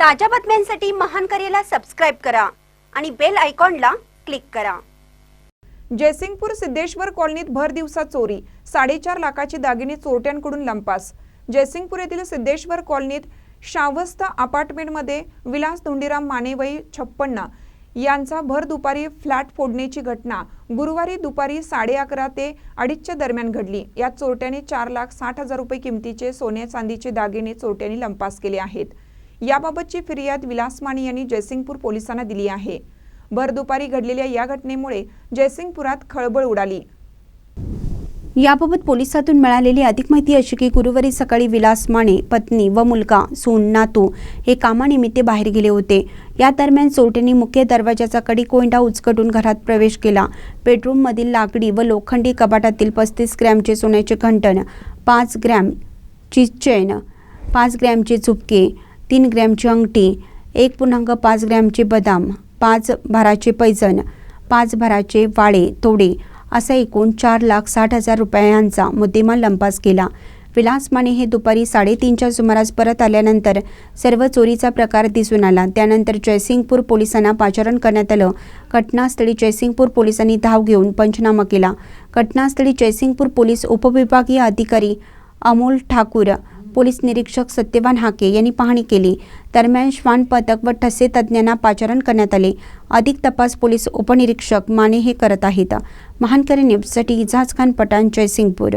ताज्या बातम्यांसाठी महान करेला सबस्क्राईब करा आणि बेल आयकॉनला क्लिक करा. जयसिंगपूर सिद्धेश्वर कॉलनीत भर दिवसा चोरी साडेचार लाखाची दागिने चोरट्यांकडून लंपास. जयसिंगपूर येथील सिद्धेश्वर कॉलनीत शावस्त अपार्टमेंटमध्ये विलास धोंडीराम मानेवई छप्पन्न यांचा भर दुपारी फ्लॅट फोडण्याची घटना गुरुवारी दुपारी साडे अकरा ते अडीचच्या दरम्यान घडली. यात चोरट्याने चार लाख साठ हजार रुपये किमतीचे सोने चांदीचे दागिने चोरट्यांनी लंपास केले आहेत. याबाबतची फिर्याद विलास माने यांनी जयसिंगपूर पोलिसांना दिली आहे. भर दुपारी घडलेल्या या घटनेमुळे जयसिंगपुरात खळबळ उडाली. याबाबत पोलिसातून मिळालेली अधिक माहिती अशी की गुरुवारी सकाळी विलास माने पत्नी व मुलगा सून नातू हे कामानिमित्त बाहेर गेले होते. या दरम्यान चोरट्यांनी मुख्य दरवाजाचा कडी कोंडा उचकटून घरात प्रवेश केला. बेडरूममधील लाकडी व लोखंडी कपाटातील पस्तीस ग्रॅमचे सोन्याचे घंटण पाच ग्रॅमची चेन पाच ग्रॅमचे चुपके तीन ग्रॅमची अंगठी एक पूर्णांक पाच ग्रॅमचे बदाम पाच भाराचे पैजण पाच भराचे वाळे तोडे असा एकूण चार लाख साठ हजार रुपयांचा मुद्देमाल लंपास केला. विलास माने हे दुपारी साडेतीनच्या सुमारास परत आल्यानंतर सर्व चोरीचा प्रकार दिसून आला. त्यानंतर जयसिंगपूर पोलिसांना पाचारण करण्यात आलं. घटनास्थळी जयसिंगपूर पोलिसांनी धाव घेऊन पंचनामा केला. घटनास्थळी जयसिंगपूर पोलीस उपविभागीय अधिकारी अमोल ठाकूर पोलीस निरीक्षक सत्यवान हाके यांनी पाहणी केली. दरम्यान श्वान पथक व ठसे तज्ज्ञांना पाचारण करण्यात आले. अधिक तपास पोलीस उपनिरीक्षक माने हे करत आहेत. महानकरी न्यूजसाठी इजाज खान पठाण जयसिंगपूर.